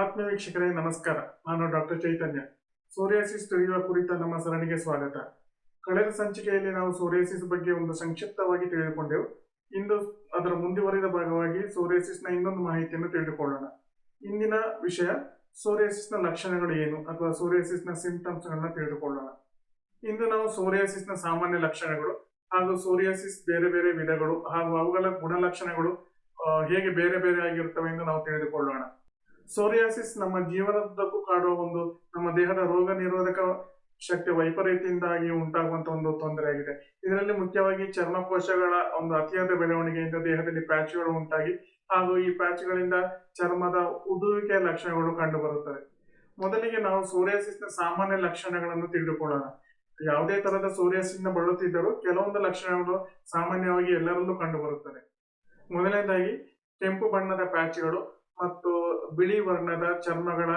ಆತ್ಮೀಯ ವೀಕ್ಷಕರೇ ನಮಸ್ಕಾರ. ನಾನು ಡಾಕ್ಟರ್ ಚೈತನ್ಯ. ಸೋರಿಯಾಸಿಸ್ ತಿಳಿಯುವ ಕುರಿತ ನಮ್ಮ ಸರಣಿಗೆ ಸ್ವಾಗತ. ಕಳೆದ ಸಂಚಿಕೆಯಲ್ಲಿ ನಾವು ಸೋರಿಯಾಸಿಸ್ ಬಗ್ಗೆ ಒಂದು ಸಂಕ್ಷಿಪ್ತವಾಗಿ ತಿಳಿದುಕೊಂಡೆವು. ಇಂದು ಅದರ ಮುಂದುವರಿದ ಭಾಗವಾಗಿ ಸೋರಿಯಾಸಿಸ್ನ ಇನ್ನೊಂದು ಮಾಹಿತಿಯನ್ನು ತಿಳಿದುಕೊಳ್ಳೋಣ. ಇಂದಿನ ವಿಷಯ, ಸೋರಿಯಾಸಿಸ್ನ ಲಕ್ಷಣಗಳು ಏನು ಅಥವಾ ಸೋರಿಯಾಸಿಸ್ನ ಸಿಂಪ್ಟಮ್ಸ್ಗಳನ್ನ ತಿಳಿದುಕೊಳ್ಳೋಣ. ಇಂದು ನಾವು ಸೋರಿಯಾಸಿಸ್ನ ಸಾಮಾನ್ಯ ಲಕ್ಷಣಗಳು ಹಾಗೂ ಸೋರಿಯಾಸಿಸ್ ಬೇರೆ ಬೇರೆ ವಿಧಗಳು ಹಾಗೂ ಅವುಗಳ ಗುಣಲಕ್ಷಣಗಳು ಹೇಗೆ ಬೇರೆ ಬೇರೆ ಆಗಿರುತ್ತವೆ ಎಂದು ನಾವು ತಿಳಿದುಕೊಳ್ಳೋಣ. ಸೋರಿಯಾಸಿಸ್ ನಮ್ಮ ಜೀವನದುದ್ದಕ್ಕೂ ಕಾಡುವ ಒಂದು, ನಮ್ಮ ದೇಹದ ರೋಗ ನಿರೋಧಕ ಶಕ್ತಿ ವೈಪರೀತ್ಯದಿಂದಾಗಿ ಉಂಟಾಗುವಂತ ಒಂದು ತೊಂದರೆಯಾಗಿದೆ ಇದರಲ್ಲಿ ಮುಖ್ಯವಾಗಿ ಚರ್ಮಕೋಶಗಳ ಒಂದು ಅತಿಯಾದ ಬೆಳವಣಿಗೆಯಿಂದ ದೇಹದಲ್ಲಿ ಪ್ಯಾಚುಗಳು ಉಂಟಾಗಿ, ಹಾಗೂ ಈ ಪ್ಯಾಚ್ಗಳಿಂದ ಚರ್ಮದ ಉದುವಿಕೆಯ ಲಕ್ಷಣಗಳು ಕಂಡುಬರುತ್ತವೆ ಮೊದಲಿಗೆ ನಾವು ಸೋರಿಯಾಸಿಸ್ನ ಸಾಮಾನ್ಯ ಲಕ್ಷಣಗಳನ್ನು ತಿಳಿದುಕೊಳ್ಳೋಣ. ಯಾವುದೇ ತರಹದ ಸೋರಿಯಾಸಿಸ್ನ ಬಳಲುತ್ತಿದ್ದರೂ ಕೆಲವೊಂದು ಲಕ್ಷಣಗಳು ಸಾಮಾನ್ಯವಾಗಿ ಎಲ್ಲರಲ್ಲೂ ಕಂಡುಬರುತ್ತದೆ ಮೊದಲನೇದಾಗಿ, ಕೆಂಪು ಬಣ್ಣದ ಪ್ಯಾಚ್ಗಳು ಮತ್ತು ಬಿಳಿ ವರ್ಣದ ಚರ್ಮಗಳ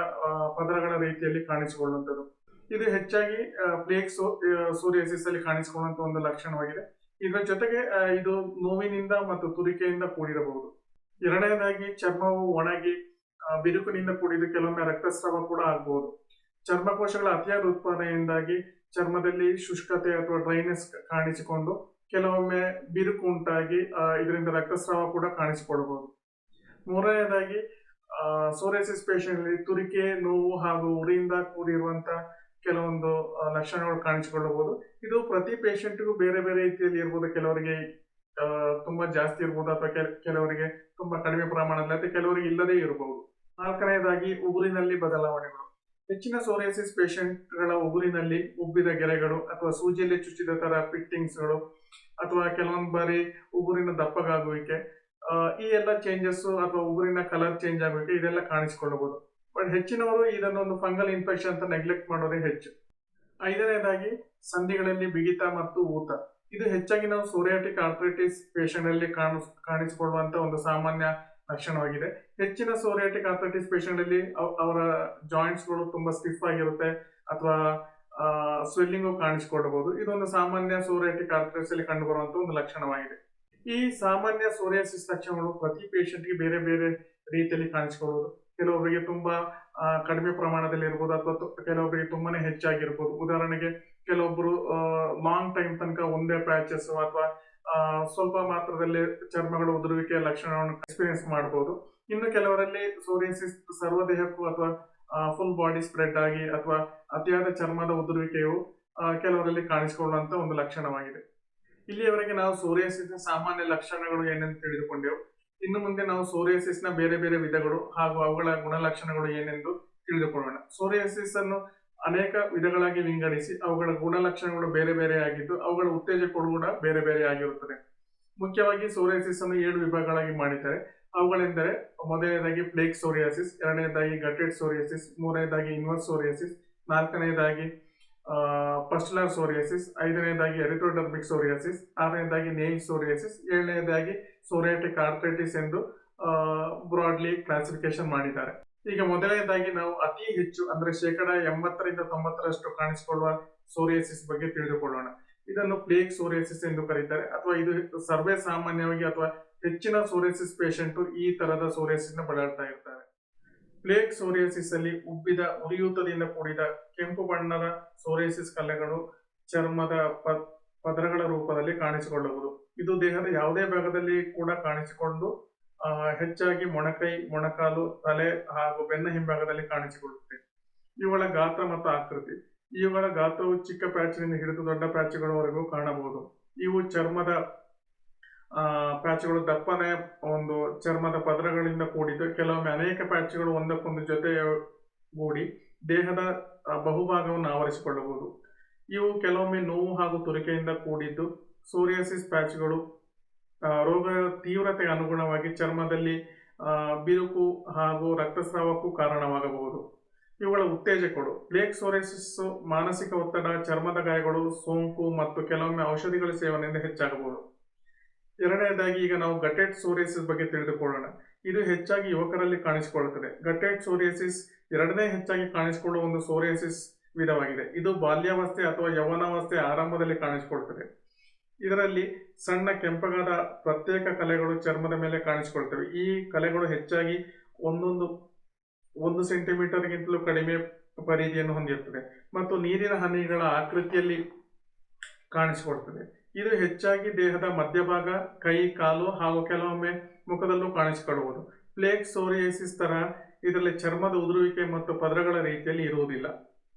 ಪದರಗಳ ರೀತಿಯಲ್ಲಿ ಕಾಣಿಸಿಕೊಳ್ಳುವಂಥದ್ದು. ಇದು ಹೆಚ್ಚಾಗಿ ಪ್ಲೇಕ್ ಸೂರ್ಯಸಿಸ್ ಅಲ್ಲಿ ಕಾಣಿಸಿಕೊಳ್ಳುವಂತ ಒಂದು ಲಕ್ಷಣವಾಗಿದೆ. ಇದರ ಜೊತೆಗೆ ಇದು ನೋವಿನಿಂದ ಮತ್ತು ತುರಿಕೆಯಿಂದ ಕೂಡಿರಬಹುದು. ಎರಡನೇದಾಗಿ, ಚರ್ಮವು ಒಣಗಿ ಬಿರುಕಿನಿಂದ ಕೂಡಿದ್ದು ಕೆಲವೊಮ್ಮೆ ರಕ್ತಸ್ರಾವ ಕೂಡ ಆಗಬಹುದು ಚರ್ಮಕೋಶಗಳ ಅತಿಯಾದ ಉತ್ಪಾದನೆಯಿಂದಾಗಿ ಚರ್ಮದಲ್ಲಿ ಶುಷ್ಕತೆ ಅಥವಾ ಡ್ರೈನೆಸ್ ಕಾಣಿಸಿಕೊಂಡು ಕೆಲವೊಮ್ಮೆ ಬಿರುಕು ಉಂಟಾಗಿ ಇದರಿಂದ ರಕ್ತಸ್ರಾವ ಕೂಡ ಕಾಣಿಸಿಕೊಳ್ಳಬಹುದು. ಮೂರನೇದಾಗಿ ಸೋರಿಯಾಸಿಸ್ ಪೇಷಂಟ್ ತುರಿಕೆ, ನೋವು ಹಾಗೂ ಉರಿಯಿಂದ ಕೂಡಿರುವಂತಹ ಕೆಲವೊಂದು ಲಕ್ಷಣಗಳು ಕಾಣಿಸಿಕೊಳ್ಳಬಹುದು. ಇದು ಪ್ರತಿ ಪೇಷಂಟ್ಗೂ ಬೇರೆ ಬೇರೆ ರೀತಿಯಲ್ಲಿ ಇರ್ಬೋದು. ಕೆಲವರಿಗೆ ತುಂಬಾ ಜಾಸ್ತಿ ಇರ್ಬೋದು ಅಥವಾ ಕೆಲವರಿಗೆ ತುಂಬಾ ಕಡಿಮೆ ಪ್ರಮಾಣದಲ್ಲಿ ಅಥವಾ ಕೆಲವರಿಗೆ ಇಲ್ಲದೇ ಇರಬಹುದು ನಾಲ್ಕನೆಯದಾಗಿ ಉಗುರಿನಲ್ಲಿ ಬದಲಾವಣೆಗಳು. ಹೆಚ್ಚಿನ ಸೋರಿಯಾಸಿಸ್ ಪೇಷಂಟ್ಗಳ ಉಗುರಿನಲ್ಲಿ ಉಬ್ಬಿದ ಗೆರೆಗಳು ಅಥವಾ ಸೂಜಿಯಲ್ಲಿ ಚುಚ್ಚಿದ ತರ ಫಿಟ್ಟಿಂಗ್ಸ್ಗಳು ಅಥವಾ ಕೆಲವೊಂದು ಬಾರಿ ಉಗುರಿನ ದಪ್ಪಗಾಗುವಿಕೆ ಈ ಎಲ್ಲ ಚೇಂಜಸ್ ಅಥವಾ ಉಗುರಿನ ಕಲರ್ ಚೇಂಜ್ ಆಗಬೇಕು ಇದೆಲ್ಲ ಕಾಣಿಸಿಕೊಳ್ಳಬಹುದು. ಬಟ್ ಹೆಚ್ಚಿನವರು ಇದನ್ನು ಒಂದು ಫಂಗಲ್ ಇನ್ಫೆಕ್ಷನ್ ಅಂತ ನೆಗ್ಲೆಕ್ಟ್ ಮಾಡೋದೇ ಹೆಚ್ಚು. ಐದನೇದಾಗಿ, ಸಂಧಿಗಳಲ್ಲಿ ಬಿಗಿತ ಮತ್ತು ಊತ. ಇದು ಹೆಚ್ಚಾಗಿ ನಾವು ಸೋರಿಯಾಟಿಕ್ ಆರ್ಥ್ರೈಟಿಸ್ ಪೇಷಂಟ್ ಅಲ್ಲಿ ಕಾಣಿಸ್, ಕಾಣಿಸಿಕೊಳ್ಳುವಂತ ಒಂದು ಸಾಮಾನ್ಯ ಲಕ್ಷಣವಾಗಿದೆ. ಹೆಚ್ಚಿನ ಸೋರಿಯಾಟಿಕ್ ಆರ್ಥ್ರೈಟಿಸ್ ಪೇಷಂಟ್ ಅಲ್ಲಿ ಅವರ ಜಾಯಿಂಟ್ಸ್ಗಳು ತುಂಬಾ ಸ್ಟಿಫ್ ಆಗಿರುತ್ತೆ ಅಥವಾ ಸ್ವೆಲ್ಲಿಂಗು ಕಾಣಿಸಿಕೊಳ್ಳಬಹುದು ಇದೊಂದು ಸಾಮಾನ್ಯ ಸೋರಿಯಾಟಿಕ್ ಆರ್ಥ್ರೈಟಿಸ್ ಅಲ್ಲಿ ಕಂಡುಬರುವಂತ ಒಂದು ಲಕ್ಷಣವಾಗಿದೆ. ಈ ಸಾಮಾನ್ಯ ಸೋರಿಯಾಸಿಸ್ ಲಕ್ಷಣಗಳು ಪ್ರತಿ ಪೇಷಂಟ್ಗೆ ಬೇರೆ ಬೇರೆ ರೀತಿಯಲ್ಲಿ ಕಾಣಿಸ್ಕೊಳ್ಳೋದು. ಕೆಲವೊಬ್ಬರಿಗೆ ತುಂಬಾ ಕಡಿಮೆ ಪ್ರಮಾಣದಲ್ಲಿ ಇರ್ಬೋದು ಅಥವಾ ಕೆಲವೊಬ್ಬರಿಗೆ ತುಂಬಾನೇ ಹೆಚ್ಚಾಗಿರ್ಬೋದು. ಉದಾಹರಣೆಗೆ ಕೆಲವೊಬ್ರು ಲಾಂಗ್ ಟೈಮ್ ತನಕ ಒಂದೇ ಪ್ಯಾಚಸ್ ಅಥವಾ ಸ್ವಲ್ಪ ಮಾತ್ರದಲ್ಲಿ ಚರ್ಮಗಳ ಉದುರುವಿಕೆಯ ಲಕ್ಷಣವನ್ನು ಎಕ್ಸ್ಪೀರಿಯನ್ಸ್ ಮಾಡಬಹುದು ಇನ್ನು ಕೆಲವರಲ್ಲಿ ಸೋರಿಯಾಸಿಸ್ ಸರ್ವದೇಹಕ್ಕೂ ಅಥವಾ ಫುಲ್ ಬಾಡಿ ಸ್ಪ್ರೆಡ್ ಆಗಿ ಅಥವಾ ಅತಿಯಾದ ಚರ್ಮದ ಉದುರುವಿಕೆಯು ಕೆಲವರಲ್ಲಿ ಕಾಣಿಸಿಕೊಳ್ಳುವಂತ ಒಂದು ಲಕ್ಷಣವಾಗಿದೆ. ಇಲ್ಲಿಯವರೆಗೆ ನಾವು ಸೋರಿಯಾಸಿಸ್ನ ಸಾಮಾನ್ಯ ಲಕ್ಷಣಗಳು ಏನೆಂದು ತಿಳಿದುಕೊಂಡೆವು. ಇನ್ನು ಮುಂದೆ ನಾವು ಸೋರಿಯಾಸಿಸ್ನ ಬೇರೆ ಬೇರೆ ವಿಧಗಳು ಹಾಗೂ ಅವುಗಳ ಗುಣಲಕ್ಷಣಗಳು ಏನೆಂದು ತಿಳಿದುಕೊಳ್ಳೋಣ. ಸೋರಿಯಾಸಿಸ್ ಅನ್ನು ಅನೇಕ ವಿಧಗಳಾಗಿ ವಿಂಗಡಿಸಿ ಅವುಗಳ ಗುಣಲಕ್ಷಣಗಳು ಬೇರೆ ಬೇರೆ ಆಗಿದ್ದು ಅವುಗಳ ಉತ್ತೇಜಕಗಳು ಕೂಡ ಬೇರೆ ಬೇರೆ ಆಗಿರುತ್ತದೆ. ಮುಖ್ಯವಾಗಿ ಸೋರಿಯಾಸಿಸ್ ಅನ್ನು ಏಳು ವಿಭಾಗಗಳಾಗಿ ಮಾಡಿದ್ದಾರೆ. ಅವುಗಳೆಂದರೆ ಮೊದಲನೇದಾಗಿ ಫ್ಲೇಕ್ ಸೋರಿಯಾಸಿಸ್, ಎರಡನೇದಾಗಿ ಗಟೆಡ್ ಸೋರಿಯಾಸಿಸ್, ಮೂರನೇದಾಗಿ ಇನ್ವರ್ಸ್ ಸೋರಿಯಾಸಿಸ್, ನಾಲ್ಕನೇದಾಗಿ ಪಸ್ಟುಲರ್ ಸೋರಿಯಾಸಿಸ್, ಐದನೇದಾಗಿ ಎರಿಥ್ರೋಡರ್ಮಿಕ್ ಸೋರಿಯಾಸಿಸ್, ಆರನೇದಾಗಿ ನೇಯ್ ಸೋರಿಯಾಸಿಸ್, ಏಳನೇದಾಗಿ ಸೋರಿಯಾಟಿಕ್ ಆರ್ಥ್ರೈಟಿಸ್ ಎಂದು ಬ್ರಾಡ್ಲಿ ಕ್ಲಾಸಿಫಿಕೇಶನ್ ಮಾಡಿದ್ದಾರೆ. ಈಗ ಮೊದಲನೇದಾಗಿ ನಾವು ಅತಿ ಹೆಚ್ಚು, ಅಂದ್ರೆ ಶೇಕಡ ಎಂಬತ್ತರಿಂದ ತೊಂಬತ್ತರಷ್ಟು ಕಾಣಿಸಿಕೊಳ್ಳುವ ಸೋರಿಯಾಸಿಸ್ ಬಗ್ಗೆ ತಿಳಿದುಕೊಳ್ಳೋಣ. ಇದನ್ನು ಪ್ಲೇಕ್ ಸೋರಿಯಾಸಿಸ್ ಎಂದು ಕರೀತಾರೆ. ಅಥವಾ ಇದು ಸರ್ವೇ ಸಾಮಾನ್ಯವಾಗಿ ಅಥವಾ ಹೆಚ್ಚಿನ ಸೋರಿಯಾಸಿಸ್ ಪೇಷಂಟ್ ಈ ತರದ ಸೋರಿಯಾಸಿಸ್ನ ಬಳಲ್ತಾ ಇರ್ತಾರೆ. ಪ್ಲೇಕ್ ಸೋರಿಯಾಸಿಸ್ ಅಲ್ಲಿ ಉಬ್ಬಿದ ಉರಿಯೂತದಿಂದ ಕೂಡಿದ ಕೆಂಪು ಬಣ್ಣದ ಸೋರಿಯಾಸಿಸ್ ಕಲೆಗಳು ಚರ್ಮದ ಪದರಗಳ ರೂಪದಲ್ಲಿ ಕಾಣಿಸಿಕೊಳ್ಳಬಹುದು. ಇದು ದೇಹದ ಯಾವುದೇ ಭಾಗದಲ್ಲಿ ಕೂಡ ಕಾಣಿಸಿಕೊಂಡು ಹೆಚ್ಚಾಗಿ ಮೊಣಕೈ, ಮೊಣಕಾಲು, ತಲೆ ಹಾಗೂ ಬೆನ್ನ ಹಿಂಭಾಗದಲ್ಲಿ ಕಾಣಿಸಿಕೊಳ್ಳುತ್ತದೆ ಇವುಗಳ ಗಾತ್ರ ಮತ್ತು ಆಕೃತಿ. ಇವುಗಳ ಗಾತ್ರವು ಚಿಕ್ಕ ಪ್ಯಾಚಿನಿಂದ ಹಿಡಿದು ದೊಡ್ಡ ಪ್ಯಾಚ್ಗಳವರೆಗೂ ಕಾಣಬಹುದು. ಇವು ಚರ್ಮದ ಪ್ಯಾಚ್ಗಳು ದಪ್ಪನೆ ಒಂದು ಚರ್ಮದ ಪದರಗಳಿಂದ ಕೂಡಿದ್ದು, ಕೆಲವೊಮ್ಮೆ ಅನೇಕ ಪ್ಯಾಚುಗಳು ಒಂದಕ್ಕೊಂದು ಜೊತೆಗೂಡಿ ದೇಹದ ಬಹುಭಾಗವನ್ನು ಆವರಿಸಿಕೊಳ್ಳಬಹುದು. ಇವು ಕೆಲವೊಮ್ಮೆ ನೋವು ಹಾಗೂ ತುರಿಕೆಯಿಂದ ಕೂಡಿದ್ದು, ಸೋರಿಯಾಸಿಸ್ ಪ್ಯಾಚ್ಗಳು ರೋಗ ರೋಗದ ತೀವ್ರತೆಗೆ ಅನುಗುಣವಾಗಿ ಚರ್ಮದಲ್ಲಿ ಬಿರುಕು ಹಾಗೂ ರಕ್ತಸ್ರಾವಕ್ಕೂ ಕಾರಣವಾಗಬಹುದು. ಇವುಗಳ ಉತ್ತೇಜಕಗಳು ಪ್ಲೇಕ್ ಸೋರಿಯಾಸಿಸ್, ಮಾನಸಿಕ ಒತ್ತಡ, ಚರ್ಮದ ಗಾಯಗಳು, ಸೋಂಕು ಮತ್ತು ಕೆಲವೊಮ್ಮೆ ಔಷಧಿಗಳ ಸೇವನೆಯಿಂದ ಹೆಚ್ಚಾಗಬಹುದು. ಎರಡನೇದಾಗಿ ಈಗ ನಾವು ಗಟೆಟ್ ಸೋರಿಯಸಿಸ್ ಬಗ್ಗೆ ತಿಳಿದುಕೊಳ್ಳೋಣ. ಇದು ಹೆಚ್ಚಾಗಿ ಯುವಕರಲ್ಲಿ ಕಾಣಿಸಿಕೊಳ್ಳುತ್ತದೆ. ಗಟೆಟ್ ಸೋರಿಯಸಿಸ್ ಎರಡನೇ ಹೆಚ್ಚಾಗಿ ಕಾಣಿಸಿಕೊಳ್ಳುವ ಒಂದು ಸೋರಿಯಸಿಸ್ ವಿಧವಾಗಿದೆ. ಇದು ಬಾಲ್ಯಾವಸ್ಥೆ ಅಥವಾ ಯೌವನಾವಸ್ಥೆ ಆರಂಭದಲ್ಲಿ ಕಾಣಿಸಿಕೊಳ್ಳುತ್ತದೆ. ಇದರಲ್ಲಿ ಸಣ್ಣ ಕೆಂಪಗಾದ ಪ್ರತ್ಯೇಕ ಕಲೆಗಳು ಚರ್ಮದ ಮೇಲೆ ಕಾಣಿಸಿಕೊಳ್ತವೆ ಈ ಕಲೆಗಳು ಹೆಚ್ಚಾಗಿ ಒಂದೊಂದು, ಒಂದು ಸೆಂಟಿಮೀಟರ್ಗಿಂತಲೂ ಕಡಿಮೆ ಪರಿಧಿಯನ್ನು ಹೊಂದಿರುತ್ತದೆ. ಮತ್ತು ನೀರಿನ ಹನಿಗಳ ಆಕೃತಿಯಲ್ಲಿ ಕಾಣಿಸಿಕೊಳ್ತದೆ ಇದು ಹೆಚ್ಚಾಗಿ ದೇಹದ ಮಧ್ಯಭಾಗ, ಕೈ, ಕಾಲು ಹಾಗೂ ಕೆಲವೊಮ್ಮೆ ಮುಖದಲ್ಲೂ ಕಾಣಿಸಿಕೊಳ್ಳುವುದು. ಪ್ಲೇಕ್ ಸೋರಿಯೇಸಿಸ್ ತರ ಇದರಲ್ಲಿ ಚರ್ಮದ ಉದುರುವಿಕೆ ಮತ್ತು ಪದರಗಳ ರೀತಿಯಲ್ಲಿ ಇರುವುದಿಲ್ಲ,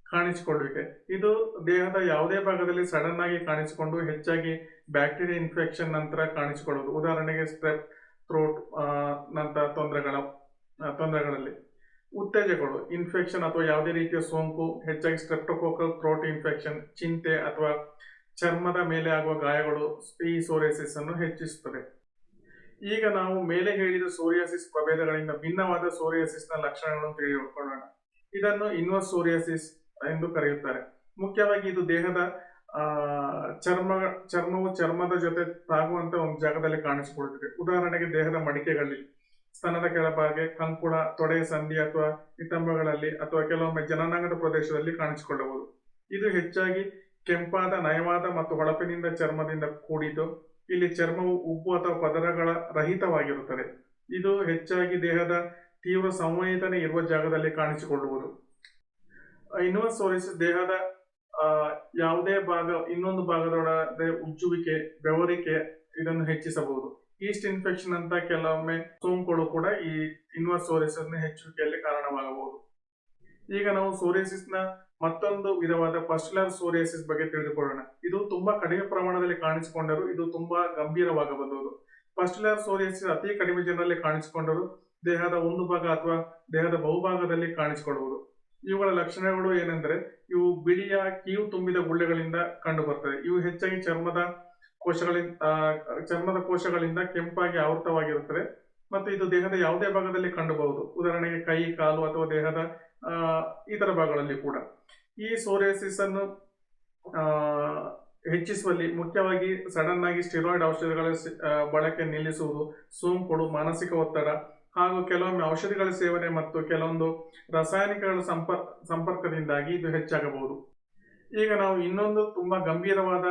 ಕಾಣಿಸಿಕೊಳ್ಳುವಿಕೆ. ಇದು ದೇಹದ ಯಾವುದೇ ಭಾಗದಲ್ಲಿ ಸಡನ್ ಆಗಿ ಕಾಣಿಸಿಕೊಂಡು ಹೆಚ್ಚಾಗಿ ಬ್ಯಾಕ್ಟೀರಿಯಾ ಇನ್ಫೆಕ್ಷನ್ ನಂತರ ಕಾಣಿಸಿಕೊಳ್ಳುವುದು. ಉದಾಹರಣೆಗೆ ಸ್ಟ್ರೆಪ್, ಥ್ರೋಟ್ ನಂತರ ತೊಂದರೆಗಳ, ತೊಂದರೆಗಳಲ್ಲಿ. ಉತ್ತೇಜಗಳು, ಇನ್ಫೆಕ್ಷನ್ ಅಥವಾ ಯಾವುದೇ ರೀತಿಯ ಸೋಂಕು, ಹೆಚ್ಚಾಗಿ ಸ್ಟ್ರೆಪ್ಟೋಕೋಕಲ್ ಥ್ರೋಟ್ ಇನ್ಫೆಕ್ಷನ್, ಚಿಂತೆ ಅಥವಾ ಚರ್ಮದ ಮೇಲೆ ಆಗುವ ಗಾಯಗಳು ಈ ಸೋರಿಯಾಸಿಸ್ ಅನ್ನು ಹೆಚ್ಚಿಸುತ್ತದೆ ಈಗ ನಾವು ಮೇಲೆ ಹೇಳಿದ ಸೋರಿಯಾಸಿಸ್ ಪ್ರಭೇದಗಳಿಂದ ಭಿನ್ನವಾದ ಸೋರಿಯಾಸಿಸ್ನ ಲಕ್ಷಣಗಳನ್ನು ತಿಳಿದುಕೊಳ್ಳೋಣ. ಇದನ್ನು ಇನ್ವರ್ಸ್ ಸೋರಿಯಾಸಿಸ್ ಎಂದು ಕರೆಯುತ್ತಾರೆ. ಮುಖ್ಯವಾಗಿ ಇದು ದೇಹದ ಚರ್ಮ, ಚರ್ಮವು ಚರ್ಮದ ಜೊತೆ ತಾಗುವಂತ ಒಂದು ಜಾಗದಲ್ಲಿ ಕಾಣಿಸಿಕೊಳ್ಳುತ್ತದೆ. ಉದಾಹರಣೆಗೆ ದೇಹದ ಮಡಿಕೆಗಳಲ್ಲಿ, ಸ್ತನದ ಕೆಳಭಾಗೆ, ಕಂಕುಳ, ತೊಡೆ, ಸಂಧಿ ಅಥವಾ ನಿತಂಬಗಳಲ್ಲಿ ಅಥವಾ ಕೆಲವೊಮ್ಮೆ ಜನನಾಂಗದ ಪ್ರದೇಶದಲ್ಲಿ ಕಾಣಿಸಿಕೊಳ್ಳಬಹುದು. ಇದು ಹೆಚ್ಚಾಗಿ ಕೆಂಪಾದ ನಯವಾದ ಮತ್ತು ಹೊಳಪಿನಿಂದ ಚರ್ಮದಿಂದ ಕೂಡಿದ್ದು, ಇಲ್ಲಿ ಚರ್ಮವು ಉಬ್ಬು ಅಥವಾ ಪದರಗಳ ರಹಿತವಾಗಿರುತ್ತದೆ. ಇದು ಹೆಚ್ಚಾಗಿ ದೇಹದ ತೀವ್ರ ಸಂವೇದನೆ ಇರುವ ಜಾಗದಲ್ಲಿ ಕಾಣಿಸಿಕೊಳ್ಳುವುದು. ಇನ್ವರ್ಸ್ ಸೋರಿಸಿಸ್ ದೇಹದ ಯಾವುದೇ ಭಾಗ, ಇನ್ನೊಂದು ಭಾಗದೊಳಗೆ ಉಜ್ಜುವಿಕೆ, ಬೆವರಿಕೆ ಇದನ್ನು ಹೆಚ್ಚಿಸಬಹುದು. ಈಸ್ಟ್ ಇನ್ಫೆಕ್ಷನ್ ಅಂತ ಕೆಲವೊಮ್ಮೆ ಸೋಂಕುಗಳು ಕೂಡ ಈ ಇನ್ವರ್ಸ್ ಸೋರಿಸಿಸ್ ಹೆಚ್ಚುವಿಕೆಯಲ್ಲಿ ಕಾರಣವಾಗಬಹುದು. ಈಗ ನಾವು ಸೋರಿಯಾಸಿಸ್ನ ಮತ್ತೊಂದು ವಿಧವಾದ ಪಸ್ಟುಲರ್ ಸೋರಿಯಾಸಿಸ್ ಬಗ್ಗೆ ತಿಳಿದುಕೊಳ್ಳೋಣ. ಇದು ತುಂಬಾ ಕಡಿಮೆ ಪ್ರಮಾಣದಲ್ಲಿ ಕಾಣಿಸಿಕೊಂಡರೂ ಇದು ತುಂಬಾ ಗಂಭೀರವಾಗಬಹುದು ಪಸ್ಟುಲರ್ ಸೋರಿಯಾಸಿಸ್ ಅತಿ ಕಡಿಮೆ ಜನರಲ್ಲಿ ಕಾಣಿಸಿಕೊಂಡರು ದೇಹದ ಒಂದು ಭಾಗ ಅಥವಾ ದೇಹದ ಬಹುಭಾಗದಲ್ಲಿ ಕಾಣಿಸಿಕೊಳ್ಳುವುದು. ಇವುಗಳ ಲಕ್ಷಣಗಳು ಏನೆಂದರೆ ಇವು ಬಿಳಿಯ ಕೀವು ತುಂಬಿದ ಗುಳ್ಳೆಗಳಿಂದ ಕಂಡು ಬರ್ತದೆ ಇವು ಹೆಚ್ಚಾಗಿ ಚರ್ಮದ ಕೋಶಗಳಿಂದ ಚರ್ಮದ ಕೋಶಗಳಿಂದ ಕೆಂಪಾಗಿ ಆವೃತವಾಗಿರುತ್ತದೆ ಮತ್ತು ಇದು ದೇಹದ ಯಾವುದೇ ಭಾಗದಲ್ಲಿ ಕಂಡುಬಹುದು ಉದಾಹರಣೆಗೆ ಕೈ ಕಾಲು ಅಥವಾ ದೇಹದ ಇತರ ಭಾಗಗಳಲ್ಲಿ ಕೂಡ. ಈ ಸೋರಿಯಾಸಿಸ್ ಅನ್ನು ಆ, ಹೆಚ್ಚಿಸುವಲ್ಲಿ ಮುಖ್ಯವಾಗಿ ಸಡನ್ ಆಗಿ ಸ್ಟಿರಾಯ್ಡ್ ಔಷಧಿಗಳ ಬಳಕೆ ನಿಲ್ಲಿಸುವುದು ಸೋಂಕುಗಳು ಮಾನಸಿಕ ಒತ್ತಡ ಹಾಗೂ ಕೆಲವೊಮ್ಮೆ ಔಷಧಿಗಳ ಸೇವನೆ ಮತ್ತು ಕೆಲವೊಂದು ರಾಸಾಯನಿಕಗಳ ಸಂಪರ್ಕ ಸಂಪರ್ಕದಿಂದಾಗಿ ಇದು ಹೆಚ್ಚಾಗಬಹುದು. ಈಗ ನಾವು ಇನ್ನೊಂದು ತುಂಬಾ ಗಂಭೀರವಾದ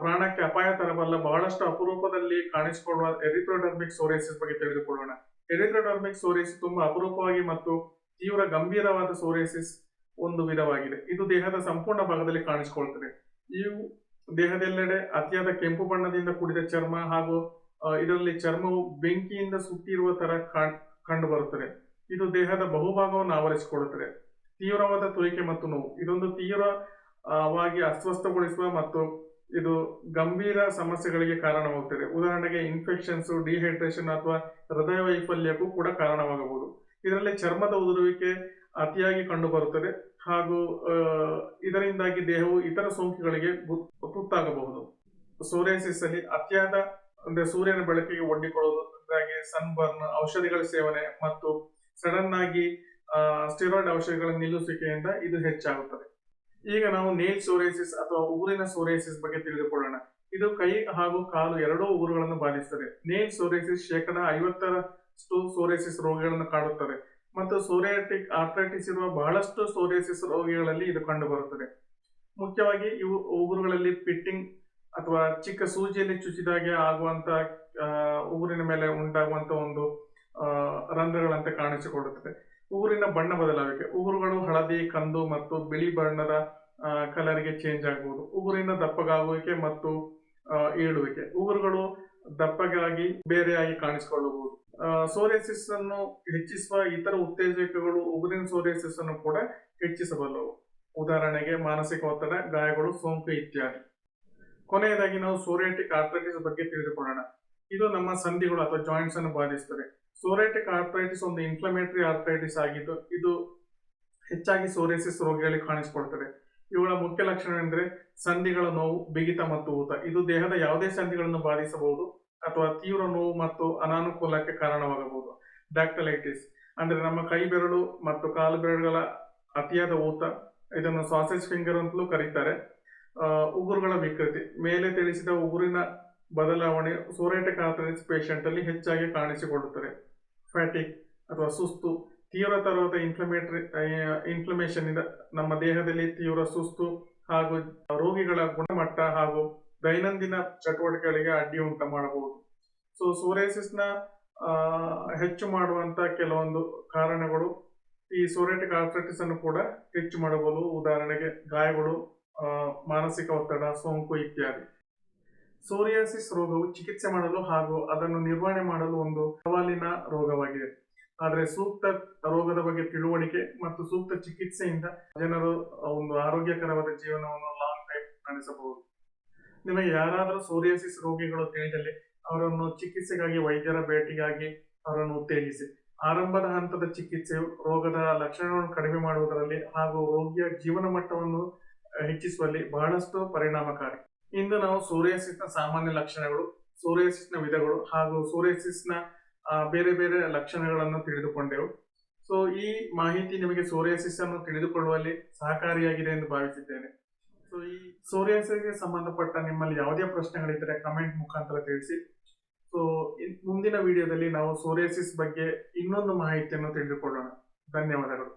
ಪ್ರಾಣಕ್ಕೆ ಅಪಾಯ ತರಬಲ್ಲ, ಬಹಳಷ್ಟು ಅಪರೂಪದಲ್ಲಿ ಕಾಣಿಸಿಕೊಳ್ಳುವ ಎರಿಥ್ರೋಡರ್ಮಿಕ್ ಸೋರಿಯಸಿಸ್ ಬಗ್ಗೆ ತಿಳಿದುಕೊಳ್ಳೋಣ. ಎರಿಥ್ರೋಡರ್ಮಿಕ್ ಸೋರಿಯಸ್ ತುಂಬಾ ಅಪರೂಪವಾಗಿ ಮತ್ತು ತೀವ್ರ ಗಂಭೀರವಾದ ಸೋರಿಯಸಿಸ್ ಒಂದು ವಿಧವಾಗಿದೆ. ಇದು ದೇಹದ ಸಂಪೂರ್ಣ ಭಾಗದಲ್ಲಿ ಕಾಣಿಸಿಕೊಳ್ತದೆ. ಇವು ದೇಹದೆಲ್ಲೆಡೆ ಅತಿಯಾದ ಕೆಂಪು ಬಣ್ಣದಿಂದ ಕೂಡಿದ ಚರ್ಮ ಹಾಗೂ ಇದರಲ್ಲಿ ಚರ್ಮವು ಬೆಂಕಿಯಿಂದ ಸುತ್ತಿರುವ ತರ ಕಂಡು ಬರುತ್ತದೆ ಇದು ದೇಹದ ಬಹುಭಾಗವನ್ನು ಆವರಿಸಿಕೊಳ್ಳುತ್ತದೆ. ತೀವ್ರವಾದ ತುರಿಕೆ ಮತ್ತು ನೋವು. ಇದೊಂದು ತೀವ್ರವಾಗಿ ಅಸ್ವಸ್ಥಗೊಳಿಸುವ ಮತ್ತು ಇದು ಗಂಭೀರ ಸಮಸ್ಯೆಗಳಿಗೆ ಕಾರಣವಾಗುತ್ತದೆ. ಉದಾಹರಣೆಗೆ ಇನ್ಫೆಕ್ಷನ್ಸ್ ಡಿಹೈಡ್ರೇಷನ್ ಅಥವಾ ಹೃದಯ ವೈಫಲ್ಯಕ್ಕೂ ಕೂಡ ಕಾರಣವಾಗಬಹುದು. ಇದರಲ್ಲಿ ಚರ್ಮದ ಉದುರುವಿಕೆ ಅತಿಯಾಗಿ ಕಂಡುಬರುತ್ತದೆ ಹಾಗೂ ಇದರಿಂದಾಗಿ ದೇಹವು ಇತರ ಸೋಂಕುಗಳಿಗೆ ತುತ್ತಾಗಬಹುದು. ಸೋರಿಯಾಸಿಸ್ ಅಲ್ಲಿ ಅತಿಯಾದ, ಅಂದ್ರೆ ಸೂರ್ಯನ ಬೆಳಕಿಗೆ ಒಡ್ಡಿಕೊಳ್ಳುವುದು ಸನ್ಬರ್ನ್ ಔಷಧಿಗಳ ಸೇವನೆ ಮತ್ತು ಸಡನ್ ಆಗಿ ಸ್ಟಿರಾಯ್ಡ್ ಔಷಧಿಗಳ ನಿಲ್ಲಿಸುವಿಕೆಯಿಂದ ಇದು ಹೆಚ್ಚಾಗುತ್ತದೆ. ಈಗ ನಾವು ನೇಲ್ ಸೋರಿಯಾಸಿಸ್ ಅಥವಾ ಊರಿನ ಸೋರಿಯಾಸಿಸ್ ಬಗ್ಗೆ ತಿಳಿದುಕೊಳ್ಳೋಣ. ಇದು ಕೈ ಹಾಗೂ ಕಾಲು ಎರಡೂ ಊರುಗಳನ್ನು ಬಾಧಿಸುತ್ತದೆ ನೇಲ್ ಸೋರಿಯಾಸಿಸ್ ಶೇಕಡ ಐವತ್ತರಷ್ಟು ಸೋರಿಯಾಸಿಸ್ ರೋಗಿಗಳನ್ನು ಕಾಡುತ್ತದೆ ಮತ್ತು ಸೋರಿಯಾಟಿಕ್ ಆರ್ಥ್ರೈಟಿಸ್ ಇರುವ ಬಹಳಷ್ಟು ಸೋರಿಯಾಸಿಸ್ ರೋಗಿಗಳಲ್ಲಿ ಇದು ಕಂಡುಬರುತ್ತದೆ. ಮುಖ್ಯವಾಗಿ ಇವು ಉಗುರುಗಳಲ್ಲಿ ಪಿಟ್ಟಿಂಗ್ ಅಥವಾ ಚಿಕ್ಕ ಸೂಜಿಯಲ್ಲಿ ಚುಚ್ಚಿದಾಗೆ ಆಗುವಂತ ಉಗುರಿನ ಮೇಲೆ ಉಂಟಾಗುವಂತ ಒಂದು ರಂಧ್ರಗಳಂತೆ ಕಾಣಿಸಿಕೊಳ್ಳುತ್ತದೆ. ಉಗುರಿನ ಬಣ್ಣ ಬದಲಾವಿಕೆ ಉಗುರುಗಳು ಹಳದಿ, ಕಂದು ಮತ್ತು ಬಿಳಿ ಬಣ್ಣದ ಕಲರ್ಗೆ ಚೇಂಜ್ ಆಗ್ಬೋದು. ಉಗುರಿನ ದಪ್ಪಗಾಗುವಿಕೆ ಮತ್ತು ಏಳುವಿಕೆ ಉಗುರುಗಳು ದಪ್ಪಗಾಗಿ ಬೇರೆಯಾಗಿ ಕಾಣಿಸಿಕೊಳ್ಳಬಹುದು. ಸೋರಿಯಾಸಿಸ್ ಅನ್ನು ಹೆಚ್ಚಿಸುವ ಇತರ ಉತ್ತೇಜಕಗಳು ಉಗುರಿನ ಸೋರಿಯಾಸಿಸ್ ಅನ್ನು ಕೂಡ ಹೆಚ್ಚಿಸಬಲ್ಲವು. ಉದಾಹರಣೆಗೆ ಮಾನಸಿಕ ಒತ್ತಡ, ಗಾಯಗಳು, ಸೋಂಕು ಇತ್ಯಾದಿ. ಕೊನೆಯದಾಗಿ ನಾವು ಸೋರಿಯಾಟಿಕ್ ಆರ್ಥ್ರೈಟಿಸ್ ಬಗ್ಗೆ ತಿಳಿದುಕೊಳ್ಳೋಣ. ಇದು ನಮ್ಮ ಸಂಧಿಗಳು ಅಥವಾ ಜಾಯಿಂಟ್ಸ್ ಅನ್ನು ಬಾಧಿಸುತ್ತದೆ ಸೋರಿಯಾಟಿಕ್ ಆರ್ಥ್ರೈಟಿಸ್ ಒಂದು ಇನ್ಫ್ಲಮೇಟರಿ ಆರ್ಥ್ರೈಟಿಸ್ ಆಗಿದ್ದು, ಇದು ಹೆಚ್ಚಾಗಿ ಸೋರೇಸಿಸ್ ರೋಗಿಗಳಿಗೆ ಕಾಣಿಸಿಕೊಳ್ತದೆ. ಇವುಗಳ ಮುಖ್ಯ ಲಕ್ಷಣವೆಂದರೆ ಸಂಧಿಗಳ ನೋವು, ಬಿಗಿತ ಮತ್ತು ಊತ. ಇದು ದೇಹದ ಯಾವುದೇ ಸಂಧಿಗಳನ್ನು ಬಾಧಿಸಬಹುದು ಅಥವಾ ತೀವ್ರ ನೋವು ಮತ್ತು ಅನಾನುಕೂಲಕ್ಕೆ ಕಾರಣವಾಗಬಹುದು. ಡಾಕ್ಟಲೈಟಿಸ್ ಅಂದ್ರೆ ನಮ್ಮ ಕೈ ಬೆರಳು ಮತ್ತು ಕಾಲು ಬೆರಳುಗಳ ಅತಿಯಾದ ಊತ. ಇದನ್ನು ಸಾಸೇಜ್ ಫಿಂಗರ್ ಅಂತಲೂ ಕರೀತಾರೆ. ಉಗುರುಗಳ ವಿಕೃತಿ. ಮೇಲೆ ತಿಳಿಸಿದ ಉಗುರಿನ ಬದಲಾವಣೆ ಸೋರೈಟಿಕ್ ಆರ್ಥರೈಟಿಸ್ ಪೇಷಂಟ್ ಅಲ್ಲಿ ಹೆಚ್ಚಾಗಿ ಕಾಣಿಸಿಕೊಳ್ಳುತ್ತದೆ. ಫ್ಯಾಟಿಕ್ ಅಥವಾ ಸುಸ್ತು ತೀವ್ರತರವಾದ ಇನ್ಫ್ಲಮೇಟರಿ ಇನ್ಫ್ಲಮೇಷನ್ ಇಂದ ನಮ್ಮ ದೇಹದಲ್ಲಿ ತೀವ್ರ ಸುಸ್ತು ಹಾಗೂ ರೋಗಿಗಳ ಗುಣಮಟ್ಟ ಹಾಗೂ ದೈನಂದಿನ ಚಟುವಟಿಕೆಗಳಿಗೆ ಅಡ್ಡಿ ಉಂಟು ಮಾಡಬಹುದು. ಸೊ ಸೋರೇಸಿಸ್ನ ಹೆಚ್ಚು ಮಾಡುವಂತ ಕೆಲವೊಂದು ಕಾರಣಗಳು ಸೋರಿಯಾಟಿಕ್ ಆರ್ಥ್ರೈಟಿಸ್ ಅನ್ನು ಕೂಡ ಹೆಚ್ಚು ಮಾಡಬಹುದು. ಉದಾಹರಣೆಗೆ, ಗಾಯಗಳು ಮಾನಸಿಕ ಒತ್ತಡ, ಸೋಂಕು ಇತ್ಯಾದಿ. ಸೋರಿಯಾಸಿಸ್ ರೋಗವು ಚಿಕಿತ್ಸೆ ಮಾಡಲು ಹಾಗೂ ಅದನ್ನು ನಿರ್ವಹಣೆ ಮಾಡಲು ಒಂದು ಸವಾಲಿನ ರೋಗವಾಗಿದೆ. ಆದರೆ ಸೂಕ್ತ ರೋಗದ ಬಗ್ಗೆ ತಿಳುವಳಿಕೆ ಮತ್ತು ಸೂಕ್ತ ಚಿಕಿತ್ಸೆಯಿಂದ ಜನರು ಒಂದು ಆರೋಗ್ಯಕರವಾದ ಜೀವನವನ್ನು ಲಾಂಗ್ ಟೈಮ್ ನಡೆಸಬಹುದು. ನಿಮಗೆ ಯಾರಾದರೂ ಸೋರಿಯಾಸಿಸ್ ರೋಗಿಗಳು ತಿಳಿದಲ್ಲಿ ಅವರನ್ನು ಚಿಕಿತ್ಸೆಗಾಗಿ, ವೈದ್ಯರ ಭೇಟಿಗಾಗಿ ಅವರನ್ನು ಉತ್ತೇಜಿಸಿ. ಆರಂಭದ ಹಂತದ ಚಿಕಿತ್ಸೆಯು ರೋಗದ ಲಕ್ಷಣಗಳನ್ನು ಕಡಿಮೆ ಮಾಡುವುದರಲ್ಲಿ ಹಾಗೂ ರೋಗಿಯ ಜೀವನ ಮಟ್ಟವನ್ನು ಹೆಚ್ಚಿಸುವಲ್ಲಿ ಬಹಳಷ್ಟು ಪರಿಣಾಮಕಾರಿ. ಇಂದು ನಾವು ಸೋರಿಯಾಸಿಸ್ನ ಸಾಮಾನ್ಯ ಲಕ್ಷಣಗಳು ಸೋರಿಯಾಸಿಸ್ನ ವಿಧಗಳು ಹಾಗೂ ಸೋರಿಯಾಸಿಸ್ನ ನ ಬೇರೆ ಬೇರೆ ಲಕ್ಷಣಗಳನ್ನು ತಿಳಿದುಕೊಂಡೆವು. ಸೊ ಈ ಮಾಹಿತಿ ನಿಮಗೆ ಸೋರಿಯಾಸಿಸ್ ಅನ್ನು ತಿಳಿದುಕೊಳ್ಳುವಲ್ಲಿ ಸಹಕಾರಿಯಾಗಿದೆ ಎಂದು ಭಾವಿಸಿದ್ದೇನೆ. ಸೊ ಈ ಸೋರಿಯಾಸಿಸ್ಗೆ ಸಂಬಂಧಪಟ್ಟ ನಿಮ್ಮಲ್ಲಿ ಯಾವುದೇ ಪ್ರಶ್ನೆಗಳಿದ್ದರೆ ಕಮೆಂಟ್ ಮುಖಾಂತರ ತಿಳಿಸಿ. ಸೊ ಮುಂದಿನ ವಿಡಿಯೋದಲ್ಲಿ ನಾವು ಸೋರಿಯಾಸಿಸ್ ಬಗ್ಗೆ ಇನ್ನೊಂದು ಮಾಹಿತಿಯನ್ನು ತಿಳಿದುಕೊಳ್ಳೋಣ. ಧನ್ಯವಾದಗಳು.